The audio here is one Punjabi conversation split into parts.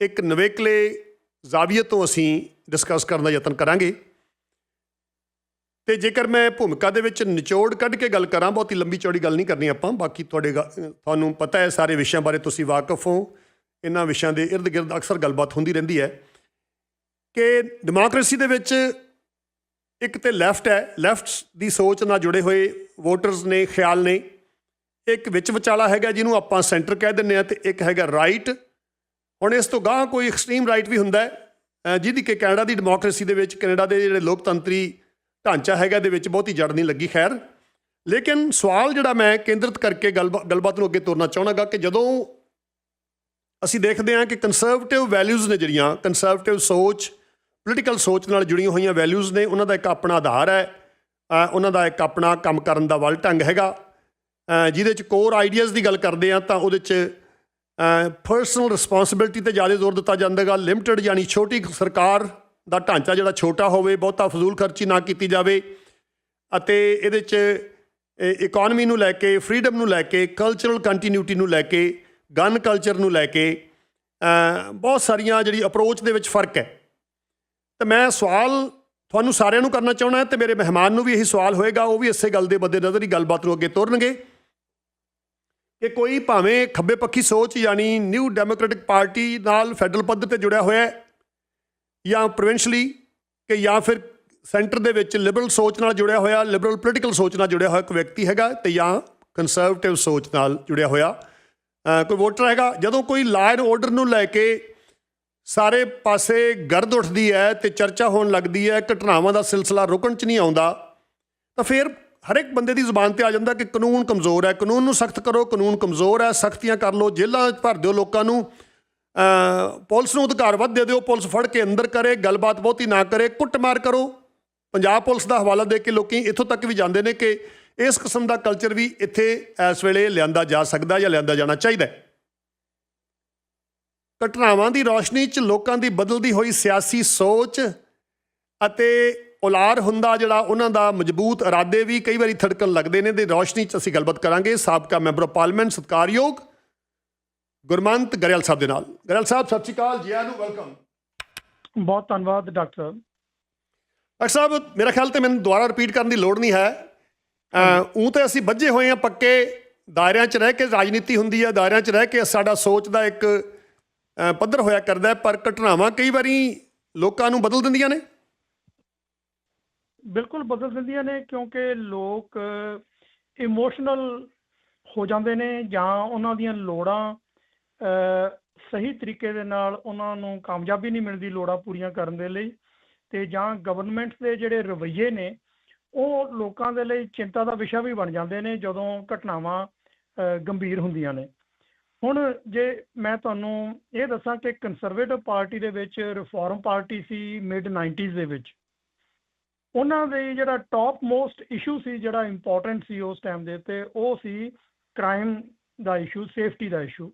ਇੱਕ ਨਵੇਕਲੇ ਜ਼ਾਵੀਏ ਤੋਂ ਅਸੀਂ ਡਿਸਕਸ ਕਰਨ ਦਾ ਯਤਨ ਕਰਾਂਗੇ। ਤੇ ਜੇਕਰ ਮੈਂ ਭੂਮਿਕਾ ਦੇ ਵਿੱਚ ਨਿਚੋੜ ਕੱਢ ਕੇ ਗੱਲ ਕਰਾਂ, ਬਹੁਤੀ ਲੰਬੀ ਚੌੜੀ ਗੱਲ ਨਹੀਂ ਕਰਨੀ ਆਪਾਂ, ਬਾਕੀ ਤੁਹਾਡੇ ਗ- ਤੁਹਾਨੂੰ ਪਤਾ ਹੈ ਸਾਰੇ ਵਿਸ਼ਿਆਂ ਬਾਰੇ ਤੁਸੀਂ ਵਾਕਿਫ ਹੋ। ਇਹਨਾਂ ਵਿਸ਼ਿਆਂ ਦੇ ਇਰਦ ਗਿਰਦ ਅਕਸਰ ਗੱਲਬਾਤ ਹੁੰਦੀ ਰਹਿੰਦੀ ਹੈ ਕਿ ਡੈਮੋਕ੍ਰੇਸੀ ਦੇ ਵਿੱਚ ਇੱਕ ਤੇ ਲੈਫਟ ਹੈ ਲੈਫਟ ਦੀ ਸੋਚ ਨਾਲ ਜੁੜੇ ਹੋਏ ਵੋਟਰਸ ਨੇ, ਖਿਆਲ ਨੇ। ਇੱਕ ਵਿੱਚ ਵਿਚਾਲਾ ਹੈਗਾ ਜਿਹਨੂੰ ਆਪਾਂ ਸੈਂਟਰ ਕਹਿ ਦਿੰਦੇ ਆ ਤੇ ਇੱਕ ਹੈਗਾ ਰਾਈਟ ਹੁਣ ਇਸ ਤੋਂ ਗਾਂ ਕੋਈ ਐਕਸਟ੍ਰੀਮ ਰਾਈਟ ਵੀ ਹੁੰਦਾ ਹੈ ਜਿਹਦੀ ਕਿ ਕੈਨੇਡਾ ਦੀ ਡੈਮੋਕ੍ਰੇਸੀ ਦੇ ਵਿੱਚ, ਕੈਨੇਡਾ ਦੇ ਜਿਹੜੇ ਲੋਕਤੰਤਰੀ ਢਾਂਚਾ ਹੈਗਾ ਦੇ ਵਿੱਚ ਬਹੁਤੀ ਜੜ ਨਹੀਂ ਲੱਗੀ, ਖੈਰ। ਲੇਕਿਨ ਸਵਾਲ ਜਿਹੜਾ ਮੈਂ ਕੇਂਦਰਿਤ ਕਰਕੇ ਗੱਲਬਾ- ਗੱਲਬਾਤ ਨੂੰ ਅੱਗੇ ਤੋਰਨਾ ਚਾਹਣਾਗਾ ਕਿ ਜਦੋਂ ਅਸੀਂ ਦੇਖਦੇ ਹਾਂ ਕਿ ਕੰਸਰਵੇਟਿਵ ਵੈਲਿਊਜ਼ ਨੇ ਜਿਹੜੀਆਂ ਕੰਸਰਵੇਟਿਵ ਸੋਚ ਪੋਲੀਟੀਕਲ ਸੋਚ ਨਾਲ ਜੁੜੀਆਂ ਹੋਈਆਂ ਵੈਲਿਊਜ਼ ਨੇ, ਉਹਨਾਂ ਦਾ ਇੱਕ ਆਪਣਾ ਆਧਾਰ ਹੈ ਉਹਨਾਂ ਦਾ ਇੱਕ ਆਪਣਾ ਕੰਮ ਕਰਨ ਦਾ ਵੱਲ ਢੰਗ ਹੈਗਾ। ਜਿਹਦੇ ਚ ਕੋਰ ਆਈਡੀਆਜ਼ ਦੀ ਗੱਲ ਕਰਦੇ ਆ ਤਾਂ ਉਹਦੇ ਚ ਪਰਸਨਲ ਰਿਸਪੌਂਸਿਬਿਲਟੀ ਤੇ ਜ਼ਿਆਦਾ ਜ਼ੋਰ ਦਿੱਤਾ ਜਾਂਦਾ ਜਾਂਦਾਗਾ ਲਿਮਟਿਡ ਯਾਨੀ ਛੋਟੀ ਸਰਕਾਰ ਦਾ ਢਾਂਚਾ ਜਿਹੜਾ ਛੋਟਾ ਹੋਵੇ, ਬਹੁਤਾ ਫਜ਼ੂਲ ਖਰਚੀ ਨਾ ਕੀਤੀ ਜਾਵੇ ਅਤੇ ਇਹਦੇ ਚ ਇਕਨੋਮੀ ਨੂੰ ਲੈ ਕੇ ਫਰੀडम ਨੂੰ ਲੈ ਕੇ ਕਲਚਰਲ ਕੰਟੀਨਿਊਟੀ ਨੂੰ ਲੈ ਕੇ ਗਨ ਕਲਚਰ ਨੂੰ ਲੈ ਕੇ ਬਹੁਤ ਸਾਰੀਆਂ ਜਿਹੜੀ ਅਪਰੋਚ ਦੇ ਵਿੱਚ ਫ਼ਰਕ ਹੈ। ਤੇ ਮੈਂ ਸਵਾਲ ਤੁਹਾਨੂੰ ਸਾਰਿਆਂ ਨੂੰ ਕਰਨਾ ਚਾਹੁੰਦਾ ਹੈ ਤੇ ਮੇਰੇ ਮਹਿਮਾਨ ਨੂੰ ਵੀ ਇਹੀ ਸਵਾਲ ਹੋਏਗਾ, ਉਹ ਵੀ ਇਸੇ ਗੱਲ ਦੇ ਮੱਦੇ ਨਜ਼ਰ ਹੀ ਗੱਲਬਾਤ ਨੂੰ ਅੱਗੇ ਤੋਰਨਗੇ। ਕਿ ਕੋਈ ਭਾਵੇਂ ਖੱਬੇ ਪੱਖੀ ਸੋਚ ਯਾਨੀ ਨਿਊ ਡੈਮੋਕ੍ਰੈਟਿਕ ਪਾਰਟੀ ਨਾਲ ਫੈਡਰਲ ਪੱਧਰ ਤੇ ਜੁੜਿਆ ਹੋਇਆ ਹੈ, ਜਾਂ ਪ੍ਰੋਵਿੰਸ਼ਲੀ ਕਿ ਜਾਂ ਫਿਰ ਸੈਂਟਰ ਦੇ ਵਿੱਚ ਲਿਬਰਲ ਸੋਚ ਨਾਲ ਜੁੜਿਆ ਹੋਇਆ ਲਿਬਰਲ ਪੋਲੀਟੀਕਲ ਸੋਚ ਨਾਲ ਜੁੜਿਆ ਹੋਇਆ ਇੱਕ ਵਿਅਕਤੀ ਹੈਗਾ ਤੇ ਜਾਂ ਕੰਸਰਵੇਟਿਵ ਸੋਚ ਨਾਲ ਜੁੜਿਆ ਹੋਇਆ ਕੋਈ ਵੋਟਰ ਹੈਗਾ, ਜਦੋਂ ਕੋਈ ਲਾਅ ਐਂਡ ਆਰਡਰ ਨੂੰ ਲੈ ਕੇ ਸਾਰੇ ਪਾਸੇ ਗਰਦ ਉੱਠਦੀ ਹੈ ਤੇ ਚਰਚਾ ਹੋਣ ਲੱਗਦੀ ਹੈ, ਘਟਨਾਵਾਂ ਦਾ ਸਿਲਸਿਲਾ ਰੁਕਣ ਚ ਨਹੀਂ ਆਉਂਦਾ, ਤਾਂ ਫਿਰ ਹਰ ਇੱਕ ਬੰਦੇ ਦੀ ਜ਼ੁਬਾਨ ਤੇ ਆ ਜਾਂਦਾ ਕਿ ਕਾਨੂੰਨ ਕਮਜ਼ੋਰ ਹੈ। ਕਾਨੂੰਨ ਨੂੰ ਸਖਤ ਕਰੋ, ਕਾਨੂੰਨ ਕਮਜ਼ੋਰ ਹੈ, ਸਖਤੀਆਂ ਕਰ ਲਓ, ਜੇਲ੍ਹਾਂ 'ਚ ਭਰ ਦਿਓ ਲੋਕਾਂ ਨੂੰ। ਪੁਲਿਸ ਨੂੰ ਅਧਿਕਾਰ ਵੱਧ ਦੇ ਦਿਓ, ਪੁਲਿਸ ਫੜ ਕੇ ਅੰਦਰ ਕਰੇ, ਗੱਲਬਾਤ ਬਹੁਤੀ ਨਾ ਕਰੇ, ਕੁੱਟਮਾਰ ਕਰੋ। ਪੰਜਾਬ ਪੁਲਿਸ ਦਾ ਹਵਾਲਾ ਦੇ ਕੇ ਲੋਕੀ ਇੱਥੋਂ ਤੱਕ ਵੀ ਜਾਂਦੇ ਨੇ ਕਿ ਇਸ ਕਿਸਮ ਦਾ ਕਲਚਰ ਵੀ ਇੱਥੇ ਇਸ ਵੇਲੇ ਲਿਆਂਦਾ ਜਾ ਸਕਦਾ ਜਾਂ ਲਿਆਂਦਾ ਜਾਣਾ ਚਾਹੀਦਾ ਹੈ। ਘਟਨਾਵਾਂ ਦੀ ਰੌਸ਼ਨੀ 'ਚ ਲੋਕਾਂ ਦੀ ਬਦਲਦੀ ਹੋਈ ਸਿਆਸੀ ਸੋਚ ਅਤੇ ਔਲਾਰ ਹੁੰਦਾ ਜਿਹੜਾ ਉਹਨਾਂ ਦਾ ਮਜ਼ਬੂਤ ਇਰਾਦੇ ਵੀ ਕਈ ਵਾਰੀ ਥੜਕਣ ਲੱਗਦੇ ਨੇ ਦੇ ਰੌਸ਼ਨੀ 'ਚ ਅਸੀਂ ਗੱਲਬਾਤ ਕਰਾਂਗੇ। ਸਾਬਕਾ ਮੈਂਬਰ ਆਫ ਪਾਰਲੀਮੈਂਟ ਸਤਿਕਾਰਯੋਗ ਗੁਰਮੰਤ ਗਰੇਵਾਲ ਸਾਹਿਬ ਦੇ ਨਾਲ। ਗਰੇਵਾਲ ਸਾਹਿਬ ਸਤਿ ਸ਼੍ਰੀ ਅਕਾਲ ਜੀ ਆਇਆਂ ਨੂੰ ਵੈਲਕਮ। ਬਹੁਤ ਧੰਨਵਾਦ ਡਾਕਟਰ ਡਾਕਟਰ ਸਾਹਿਬ ਮੇਰਾ ਖਿਆਲ ਤੇ ਮੈਨੂੰ ਦੁਬਾਰਾ ਰਿਪੀਟ ਕਰਨ ਦੀ ਲੋੜ ਨਹੀਂ ਹੈ। ਉਹ ਤੇ ਅਸੀਂ ਵੱਜੇ ਹੋਏ ਹਾਂ ਪੱਕੇ ਦਾਇਰਿਆਂ 'ਚ ਰਹਿ ਕੇ ਰਾਜਨੀਤੀ ਹੁੰਦੀ ਹੈ ਦਾਇਰਿਆਂ 'ਚ ਰਹਿ ਕੇ ਸਾਡਾ ਸੋਚ ਦਾ ਇੱਕ ਪੱਧਰ ਹੋਇਆ ਕਰਦਾ ਪਰ ਘਟਨਾਵਾਂ ਕਈ ਵਾਰੀ ਲੋਕਾਂ ਨੂੰ ਬਦਲ ਦਿੰਦੀਆਂ ਨੇ। ਬਿਲਕੁਲ ਬਦਲ ਦਿੰਦੀਆਂ ਨੇ ਕਿਉਂਕਿ ਲੋਕ ਇਮੋਸ਼ਨਲ ਹੋ ਜਾਂਦੇ ਨੇ ਜਾਂ ਉਹਨਾਂ ਦੀਆਂ ਲੋੜਾਂ ਸਹੀ ਤਰੀਕੇ ਦੇ ਨਾਲ ਉਹਨਾਂ ਨੂੰ ਕਾਮਯਾਬੀ ਨਹੀਂ ਮਿਲਦੀ ਲੋੜਾਂ ਪੂਰੀਆਂ ਕਰਨ ਦੇ ਲਈ ਤੇ ਜਾਂ ਗਵਰਨਮੈਂਟ ਦੇ ਜਿਹੜੇ ਰਵੱਈਏ ਨੇ, ਉਹ ਲੋਕਾਂ ਦੇ ਲਈ ਚਿੰਤਾ ਦਾ ਵਿਸ਼ਾ ਵੀ ਬਣ ਜਾਂਦੇ ਨੇ ਜਦੋਂ ਘਟਨਾਵਾਂ ਗੰਭੀਰ ਹੁੰਦੀਆਂ ਨੇ। ਹੁਣ ਜੇ ਮੈਂ ਤੁਹਾਨੂੰ ਇਹ ਦੱਸਾਂ ਕਿ ਕੰਜ਼ਰਵੇਟਿਵ ਪਾਰਟੀ ਦੇ ਵਿੱਚ ਰਿਫਾਰਮ ਪਾਰਟੀ ਸੀ ਮਿਡ 90s ਦੇ ਵਿੱਚ ਉਹਨਾਂ ਦੇ ਜਿਹੜਾ ਟੌਪ ਮੋਸਟ ਇਸ਼ੂ ਸੀ, ਜਿਹੜਾ ਇੰਪੋਰਟੈਂਟ ਸੀ ਉਸ ਟਾਈਮ ਦੇ ਉੱਤੇ, ਉਹ ਸੀ ਕ੍ਰਾਈਮ ਦਾ ਇਸ਼ੂ ਸੇਫਟੀ ਦਾ ਇਸ਼ੂ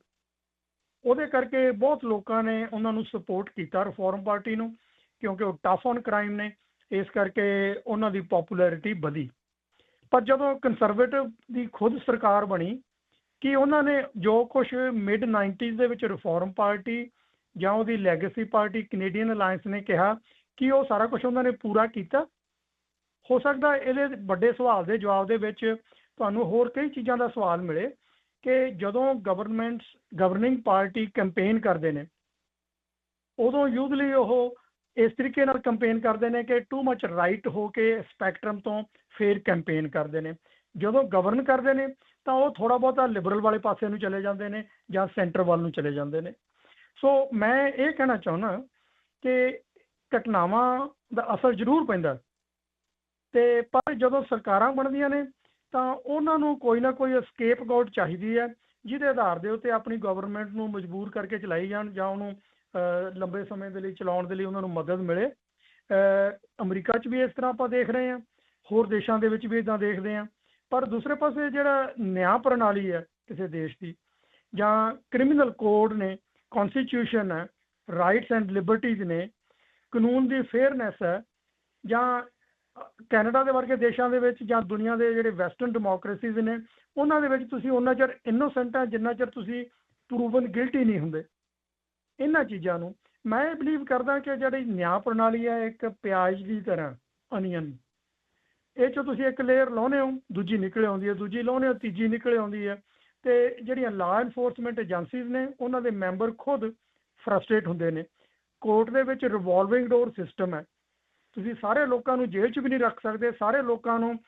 ਉਹਦੇ ਕਰਕੇ ਬਹੁਤ ਲੋਕਾਂ ਨੇ ਉਹਨਾਂ ਨੂੰ ਸਪੋਰਟ ਕੀਤਾ ਰਿਫਾਰਮ ਪਾਰਟੀ ਨੂੰ, ਕਿਉਂਕਿ ਉਹ ਟਫ ਔਨ ਕ੍ਰਾਈਮ ਨੇ, ਇਸ ਕਰਕੇ ਉਹਨਾਂ ਦੀ ਪਪੂਲੈਰਿਟੀ ਵਧੀ। ਪਰ ਜਦੋਂ ਕੰਜ਼ਰਵੇਟਿਵ ਦੀ ਖੁਦ ਸਰਕਾਰ ਬਣੀ, ਕਿ ਉਹਨਾਂ ਨੇ ਜੋ ਕੁਝ ਮਿਡ 90s ਦੇ ਵਿੱਚ ਰਿਫਾਰਮ ਪਾਰਟੀ ਜਾਂ ਉਹਦੀ ਲੈਗੇਸੀ ਪਾਰਟੀ ਕੈਨੇਡੀਅਨ ਅਲਾਈਅੰਸ ਨੇ ਕਿਹਾ, ਕਿ ਉਹ ਸਾਰਾ ਕੁਝ ਉਹਨਾਂ ਨੇ ਪੂਰਾ ਕੀਤਾ? ਹੋ ਸਕਦਾ ਇਹਦੇ ਵੱਡੇ ਸਵਾਲ ਦੇ ਜਵਾਬ ਦੇ ਵਿੱਚ ਤੁਹਾਨੂੰ ਹੋਰ ਕਈ ਚੀਜ਼ਾਂ ਦਾ ਸਵਾਲ ਮਿਲੇ ਕਿ ਜਦੋਂ ਗਵਰਨਮੈਂਟਸ ਗਵਰਨਿੰਗ ਪਾਰਟੀ ਕੈਂਪੇਨ ਕਰਦੇ ਨੇ, ਉਦੋਂ ਯੂਜ਼ਲੀ ਉਹ ਇਸ ਤਰੀਕੇ ਨਾਲ ਕੈਂਪੇਨ ਕਰਦੇ ਨੇ ਕਿ ਟੂ ਮੱਚ ਰਾਈਟ ਹੋ ਕੇ ਸਪੈਕਟਰਮ ਤੋਂ ਫੇਰ ਕੈਂਪੇਨ ਕਰਦੇ ਨੇ। ਜਦੋਂ ਗਵਰਨ ਕਰਦੇ ਨੇ, ਤਾਂ ਉਹ ਥੋੜਾ ਬਹੁਤਾ ਲਿਬਰਲ ਵਾਲੇ ਪਾਸੇ ਨੂੰ ਚਲੇ ਜਾਂਦੇ ਨੇ ਜਾਂ ਸੈਂਟਰ ਵੱਲ ਨੂੰ ਚਲੇ ਜਾਂਦੇ ਨੇ। ਸੋ ਮੈਂ ਇਹ ਕਹਿਣਾ ਚਾਹੁੰਦਾ ਕਿ ਘਟਨਾਵਾਂ ਦਾ ਅਸਰ ਜ਼ਰੂਰ ਪੈਂਦਾ। ਅਤੇ ਪਰ ਜਦੋਂ ਸਰਕਾਰਾਂ ਬਣਦੀਆਂ ਨੇ, ਤਾਂ ਉਹਨਾਂ ਨੂੰ ਕੋਈ ਨਾ ਕੋਈ ਸਕੇਪ ਗੋਡ ਚਾਹੀਦੀ ਹੈ, ਜਿਹਦੇ ਆਧਾਰ ਦੇ ਉੱਤੇ ਆਪਣੀ ਗਵਰਨਮੈਂਟ ਨੂੰ ਮਜਬੂਰ ਕਰਕੇ ਚਲਾਈ ਜਾਣ ਜਾਂ ਉਹਨੂੰ ਲੰਬੇ ਸਮੇਂ ਦੇ ਲਈ, ਚਲਾਉਣ ਦੇ ਲਈ ਉਹਨਾਂ ਨੂੰ ਮਦਦ ਮਿਲੇ। ਅਮਰੀਕਾ 'ਚ ਵੀ ਇਸ ਤਰ੍ਹਾਂ ਆਪਾਂ ਦੇਖ ਰਹੇ ਹਾਂ, ਹੋਰ ਦੇਸ਼ਾਂ ਦੇ ਵਿੱਚ ਵੀ ਇਦਾਂ ਦੇਖਦੇ ਹਾਂ। ਪਰ ਦੂਸਰੇ ਪਾਸੇ ਜਿਹੜਾ ਨਿਆਂ ਪ੍ਰਣਾਲੀ ਹੈ ਕਿਸੇ ਦੇਸ਼ ਦੀ, ਜਾਂ ਕ੍ਰਿਮੀਨਲ ਕੋਡ ਨੇ ਕਨਸਟੀਟਿਊਸ਼ਨ ਹੈ ਰਾਈਟਸ ਐਂਡ ਲਿਬਰਟੀਜ਼ ਨੇ, ਕਾਨੂੰਨ ਦੀ ਫੇਅਰਨੈਸ ਹੈ, ਜਾਂ ਕੈਨੇਡਾ ਦੇ ਵਰਗੇ ਦੇਸ਼ਾਂ ਦੇ ਵਿੱਚ ਜਾਂ ਦੁਨੀਆ ਦੇ ਜਿਹੜੇ ਵੈਸਟਰਨ ਡੈਮੋਕ੍ਰੇਸੀਜ਼ ਨੇ, ਉਹਨਾਂ ਦੇ ਵਿੱਚ ਤੁਸੀਂ ਉਹਨਾਂ ਚਿਰ ਇਨੋਸੈਂਟ ਹੈ ਜਿੰਨਾ ਚਿਰ ਤੁਸੀਂ ਪ੍ਰੂਵਨ ਗਿਲਟੀ ਨਹੀਂ ਹੁੰਦੇ। ਇਹਨਾਂ ਚੀਜ਼ਾਂ ਨੂੰ ਮੈਂ ਇਹ ਬਲੀਵ ਕਰਦਾ ਕਿ ਜਿਹੜੀ ਨਿਆਂ ਪ੍ਰਣਾਲੀ ਹੈ ਇੱਕ ਪਿਆਜ਼ ਦੀ ਤਰ੍ਹਾਂ ਅਨੀਅਨ ਇਹ ਚੋਂ ਤੁਸੀਂ ਇੱਕ ਲੇਅਰ ਲਾਉਨੇ ਹੋ, ਦੂਜੀ ਨਿਕਲ ਆਉਂਦੀ ਹੈ, ਦੂਜੀ ਲਾਉਨੇ ਹੋ, ਤੀਜੀ ਨਿਕਲ ਆਉਂਦੀ ਹੈ। ਤੇ ਜਿਹੜੀਆਂ ਲਾ ਐਨਫੋਰਸਮੈਂਟ ਏਜੰਸੀਜ਼ ਨੇ, ਉਹਨਾਂ ਦੇ ਮੈਂਬਰ ਖੁਦ ਫਰਸਟ੍ਰੇਟ ਹੁੰਦੇ ਨੇ। ਕੋਰਟ ਦੇ ਵਿੱਚ ਰਿਵੋਲਵਿੰਗ ਡੋਰ ਸਿਸਟਮ ਹੈ। ਤੁਸੀਂ ਸਾਰੇ ਲੋਕਾਂ ਨੂੰ ਜੇਲ੍ਹ 'ਚ ਵੀ ਨਹੀਂ ਰੱਖ ਸਕਦੇ ਸਾਰੇ ਲੋਕਾਂ ਨੂੰ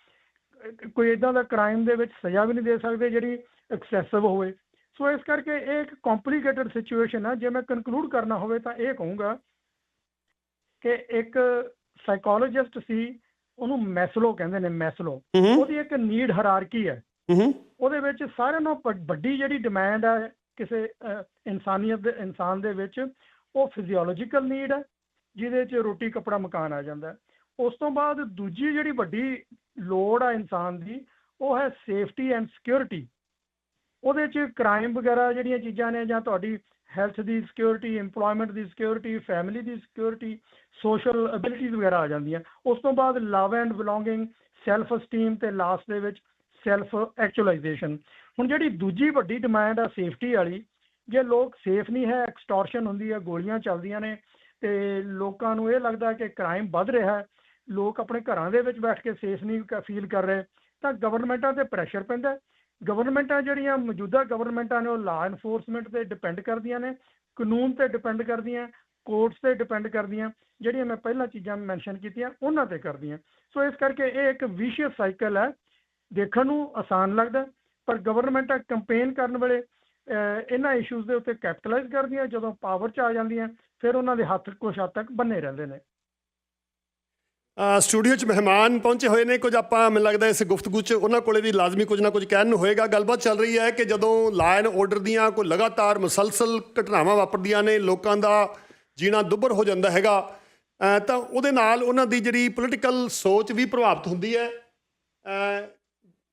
ਕੋਈ ਇਦਾਂ ਦਾ ਕ੍ਰਾਈਮ ਦੇ ਵਿੱਚ ਸਜ਼ਾ ਵੀ ਨਹੀਂ ਦੇ ਸਕਦੇ ਜਿਹੜੀ ਐਕਸੈਸਿਵ ਹੋਵੇ। ਸੋ ਇਸ ਕਰਕੇ ਇਹ ਇੱਕ ਕੰਪਲਿਕੇਟਡ ਸਿਚੁਏਸ਼ਨ ਹੈ ਜੇ ਮੈਂ ਕਨਕਲੂਡ ਕਰਨਾ ਹੋਵੇ ਤਾਂ ਇਹ ਕਹੂੰਗਾ ਕਿ ਇੱਕ ਸਾਈਕੋਲੋਜਿਸਟ ਸੀ ਉਹਨੂੰ ਮੈਸਲੋ ਕਹਿੰਦੇ ਨੇ ਮੈਸਲੋ ਉਹਦੀ ਇੱਕ ਨੀਡ ਹਾਇਰਾਰਕੀ ਹੈ। ਉਹਦੇ ਵਿੱਚ ਸਾਰਿਆਂ ਨਾਲੋਂ ਵੱਡ- ਜਿਹੜੀ ਡਿਮਾਂਡ ਹੈ ਕਿਸੇ ਇਨਸਾਨੀਅਤ ਦੇ ਇਨਸਾਨ ਦੇ ਵਿੱਚ ਉਹ ਫਿਜ਼ੀਓਲੋਜੀਕਲ ਨੀਡ ਹੈ। ਜਿਹਦੇ 'ਚ ਰੋਟੀ ਕੱਪੜਾ ਮਕਾਨ ਆ ਜਾਂਦਾ ਉਸ ਤੋਂ ਬਾਅਦ ਦੂਜੀ ਜਿਹੜੀ ਵੱਡੀ ਲੋੜ ਆ ਇਨਸਾਨ ਦੀ, ਉਹ ਹੈ ਸੇਫਟੀ ਐਂਡ ਸਿਕਿਉਰਿਟੀ ਉਹਦੇ 'ਚ ਕ੍ਰਾਈਮ ਵਗੈਰਾ ਜਿਹੜੀਆਂ ਚੀਜ਼ਾਂ ਨੇ ਜਾਂ ਤੁਹਾਡੀ ਹੈਲਥ ਦੀ ਸਿਕਿਉਰਿਟੀ ਏਮਪਲੋਇਮੈਂਟ ਦੀ ਸਿਕਿਉਰਿਟੀ ਫੈਮਿਲੀ ਦੀ ਸਿਕਿਉਰਿਟੀ ਸੋਸ਼ਲ ਅਬਿਲਿਟੀਜ਼ ਵਗੈਰਾ ਆ ਜਾਂਦੀਆਂ। ਉਸ ਤੋਂ ਬਾਅਦ love and belonging self esteem ਤੇ ਲਾਸਟ ਦੇ ਵਿੱਚ ਸੈਲਫ ਐਕਚੁਅਲਾਈਜੇਸ਼ਨ ਹੁਣ ਜਿਹੜੀ ਦੂਜੀ ਵੱਡੀ ਡਿਮਾਂਡ ਆ ਸੇਫਟੀ ਵਾਲੀ, ਜੇ ਲੋਕ ਸੇਫ ਨਹੀਂ ਹੈ ਐਕਸਟੋਰਸ਼ਨ ਹੁੰਦੀ ਹੈ, ਗੋਲੀਆਂ ਚੱਲਦੀਆਂ ਨੇ ਤੇ ਲੋਕਾਂ ਨੂੰ ਇਹ ਲੱਗਦਾ ਕਿ ਕ੍ਰਾਈਮ ਵੱਧ ਰਿਹਾ ਹੈ। ਲੋਕ ਆਪਣੇ ਘਰਾਂ ਦੇ ਵਿੱਚ ਬੈਠ ਕੇ ਸੇਫ ਨਹੀਂ ਫੀਲ ਕਰ ਰਹੇ। ਤਾਂ ਗਵਰਨਮੈਂਟਾਂ ਤੇ ਪ੍ਰੈਸ਼ਰ ਪੈਂਦਾ ਹੈ। ਗਵਰਨਮੈਂਟਾਂ ਜਿਹੜੀਆਂ ਮੌਜੂਦਾ ਗਵਰਨਮੈਂਟਾਂ ਨੇ ਉਹ ਲਾ ਐਨਫੋਰਸਮੈਂਟ ਤੇ ਡਿਪੈਂਡ ਕਰਦੀਆਂ ਨੇ, ਕਾਨੂੰਨ ਤੇ ਡਿਪੈਂਡ ਕਰਦੀਆਂ ਕੋਰਟਸ ਤੇ ਡਿਪੈਂਡ ਕਰਦੀਆਂ, ਜਿਹੜੀਆਂ ਮੈਂ ਪਹਿਲਾਂ ਚੀਜ਼ਾਂ ਮੈਂਸ਼ਨ ਕੀਤੀਆਂ, ਉਹਨਾਂ ਤੇ ਕਰਦੀਆਂ। ਸੋ ਇਸ ਕਰਕੇ ਇਹ ਇੱਕ ਵਿਸ਼ੀਅਸ ਸਾਈਕਲ ਹੈ। ਦੇਖਣ ਨੂੰ ਆਸਾਨ ਲੱਗਦਾ ਪਰ ਗਵਰਨਮੈਂਟਾਂ ਕੰਪੇਨ ਕਰਨ ਵੇਲੇ ਇਹਨਾਂ ਇਸ਼ੂਜ਼ ਦੇ ਉੱਤੇ ਕੈਪੀਟਲਾਈਜ਼ ਕਰਦੀਆਂ, ਜਦੋਂ ਪਾਵਰ 'ਚ ਆ ਜਾਂਦੀਆਂ। ਫਿਰ ਉਹਨਾਂ ਦੇ ਹੱਥ ਕੁਛ ਹੱਦ ਤੱਕ ਬੰਨੇ ਰਹਿੰਦੇ ਨੇ। ਸਟੂਡੀਓ 'ਚ ਮਹਿਮਾਨ ਪਹੁੰਚੇ ਹੋਏ ਨੇ, ਕੁਝ ਆਪਾਂ ਮੈਨੂੰ ਲੱਗਦਾ ਇਸ ਗੁਫ਼ਤਗੂ 'ਚ ਉਹਨਾਂ ਕੋਲੇ ਵੀ ਲਾਜ਼ਮੀ ਕੁਝ ਨਾ ਕੁਝ ਕਹਿਣ ਨੂੰ ਹੋਏਗਾ। ਗੱਲਬਾਤ ਚੱਲ ਰਹੀ ਹੈ ਕਿ ਜਦੋਂ ਲਾਅ ਐਂਡ ਆਰਡਰ ਦੀਆਂ ਕੋਈ ਲਗਾਤਾਰ ਮੁਸਲਸਲ ਘਟਨਾਵਾਂ ਵਾਪਰਦੀਆਂ ਨੇ, ਲੋਕਾਂ ਦਾ ਜੀਣਾ ਦੁੱਭਰ ਹੋ ਜਾਂਦਾ ਹੈਗਾ ਤਾਂ ਉਹਦੇ ਨਾਲ ਉਹਨਾਂ ਦੀ ਜਿਹੜੀ ਪੋਲੀਟੀਕਲ ਸੋਚ ਵੀ ਪ੍ਰਭਾਵਿਤ ਹੁੰਦੀ ਹੈ।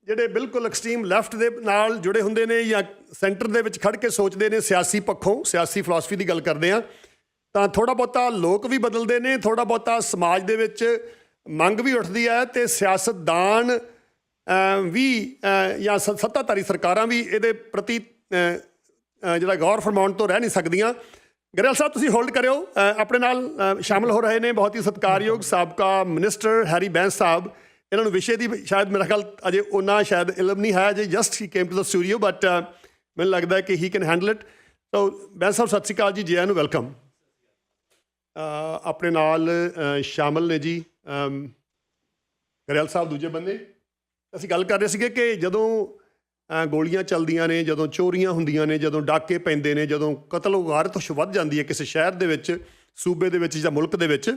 ਜਿਹੜੇ ਬਿਲਕੁਲ ਐਕਸਟ੍ਰੀਮ ਲੈਫਟ ਦੇ ਨਾਲ ਜੁੜੇ ਹੁੰਦੇ ਨੇ ਜਾਂ ਸੈਂਟਰ ਦੇ ਵਿੱਚ ਖੜ ਕੇ ਸੋਚਦੇ ਨੇ ਸਿਆਸੀ ਪੱਖੋਂ, ਸਿਆਸੀ ਫਿਲਾਸਫੀ ਦੀ ਗੱਲ ਕਰਦੇ ਆ ਤਾਂ ਥੋੜਾ ਬਹੁਤਾ ਲੋਕ ਵੀ ਬਦਲਦੇ ਨੇ ਥੋੜਾ ਬਹੁਤਾ ਸਮਾਜ ਦੇ ਵਿੱਚ ਮੰਗ ਵੀ ਉੱਠਦੀ ਹੈ ਤੇ ਸਿਆਸਤਦਾਨ ਵੀ ਜਾਂ ਸ- ਸੱਤਾਧਾਰੀ ਸਰਕਾਰਾਂ ਵੀ ਇਹਦੇ ਪ੍ਰਤੀ ਜਿਹੜਾ ਗੌਰ ਫਰਮਾਉਣ ਤੋਂ ਰਹਿ ਨਹੀਂ ਸਕਦੀਆਂ। ਗਰੇਵਾਲ ਸਾਹਿਬ ਤੁਸੀਂ ਹੋਲਡ ਕਰਿਓ। ਆਪਣੇ ਨਾਲ ਅਹ, ਸ਼ਾਮਲ ਹੋ ਰਹੇ ਨੇ ਬਹੁਤ ਹੀ ਸਤਿਕਾਰਯੋਗ ਸਾਬਕਾ ਮਿਨਿਸਟਰ ਹੈਰੀ ਬੈਂਸ ਸਾਹਿਬ। ਇਹਨਾਂ ਨੂੰ ਵਿਸ਼ੇ ਦੀ ਵੀ ਸ਼ਾਇਦ ਮੇਰਾ ਖਿਆਲ ਅਜੇ ਉਹਨਾਂ ਸ਼ਾਇਦ ਇਲਮ ਨਹੀਂ ਹੈ ਜੇ just he came to the studio but ਮੈਨੂੰ ਲੱਗਦਾ ਕਿ he can handle it so Bains sahib ਸਤਿ ਸ਼੍ਰੀ ਅਕਾਲ ਜੀ ਜੀ ਆਇਆਂ ਨੂੰ ਵੈਲਕਮ। ਆਪਣੇ ਨਾਲ ਅ, ਸ਼ਾਮਲ ਨੇ ਜੀ ਅਮ, ਸਾਹਿਬ ਦੂਜੇ ਬੰਦੇ। ਅਸੀਂ ਗੱਲ ਕਰ ਰਹੇ ਸੀਗੇ ਕਿ ਜਦੋਂ ਗੋਲੀਆਂ ਚੱਲਦੀਆਂ ਨੇ ਜਦੋਂ ਚੋਰੀਆਂ ਹੁੰਦੀਆਂ ਨੇ ਜਦੋਂ ਡਾਕੇ ਪੈਂਦੇ ਨੇ ਜਦੋਂ ਕਤਲ ਵਾਰਤ ਵੱਧ ਜਾਂਦੀ ਹੈ ਕਿਸੇ ਸ਼ਹਿਰ ਦੇ ਵਿੱਚ ਸੂਬੇ ਦੇ ਵਿੱਚ ਜਾਂ ਮੁਲਕ ਦੇ ਵਿੱਚ